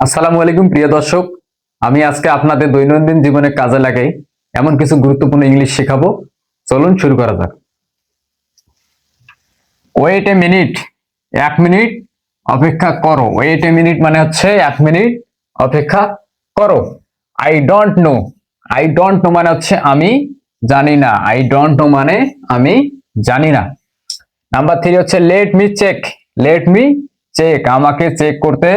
আসসালামু আলাইকুম, প্রিয় দর্শক। আমি আজকে আপনাদের দৈনন্দিন জীবনে কাজে লাগাই এমন কিছু গুরুত্বপূর্ণ ইংলিশ শেখাবো। চলুন শুরু করা যাক। ওয়েট এ মিনিট এক মিনিট অপেক্ষা করো। ওয়েট এ মিনিট মানে হচ্ছে এক মিনিট অপেক্ষা করো। I don't know I don't know মানে হচ্ছে আমি জানি না। আই ডোন্ট নো মানে আমি জানি না। নাম্বার থ্রি হচ্ছে let me check let me check আমাকে চেক করতে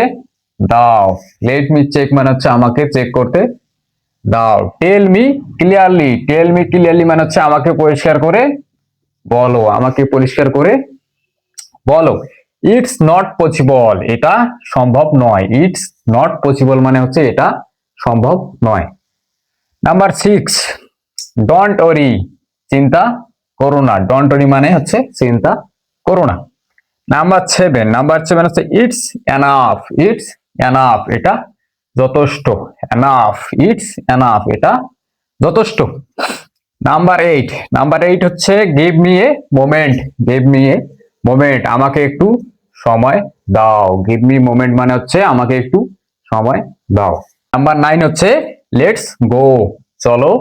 দাও লেট মি চেক মানে হচ্ছে আমাকে চেক করতে দাও। Tell me clearly tell me clearly মানে হচ্ছে আমাকে পরিষ্কার করে বলো, আমাকে পরিষ্কার করে বলো। ইটস নট পসিবল এটা সম্ভব নয়। ইটস নট পসিবল মানে হচ্ছে এটা সম্ভব নয়। নাম্বার সিক্স ডন্ট ওরি চিন্তা করো না। ডন্ট ওরি মানে হচ্ছে চিন্তা করো না। নাম্বার সেভেন নাম্বার সেভেন হচ্ছে ইটস এনাফ ইটস এনাফ এটা যথেষ্ট এনাফ ইটস এনাফ এটা যথেষ্ট। নাম্বার এইট নাম্বার এইট হচ্ছে give me a moment give me a moment আমাকে একটু সময় দাও। গিভ মি মোমেন্ট মানে হচ্ছে আমাকে একটু সময় দাও। নাম্বার নাইন হচ্ছে লেটস গো চলো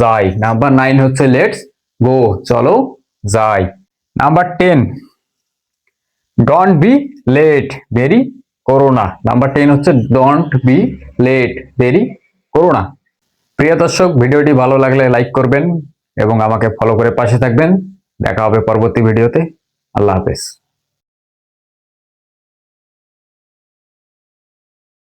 যাই। নাম্বার নাইন হচ্ছে লেটস গো চলো যাই। Number ten don't be late দেরি করো না নাম্বার টেন হচ্ছে ডোন্ট বি লেট দেরি করো না। প্রিয় দর্শক, ভিডিওটি ভালো লাগলে লাইক করবেন এবং আমাকে ফলো করে পাশে থাকবেন। দেখা হবে পরবর্তী ভিডিওতে আল্লাহ হাফেজ।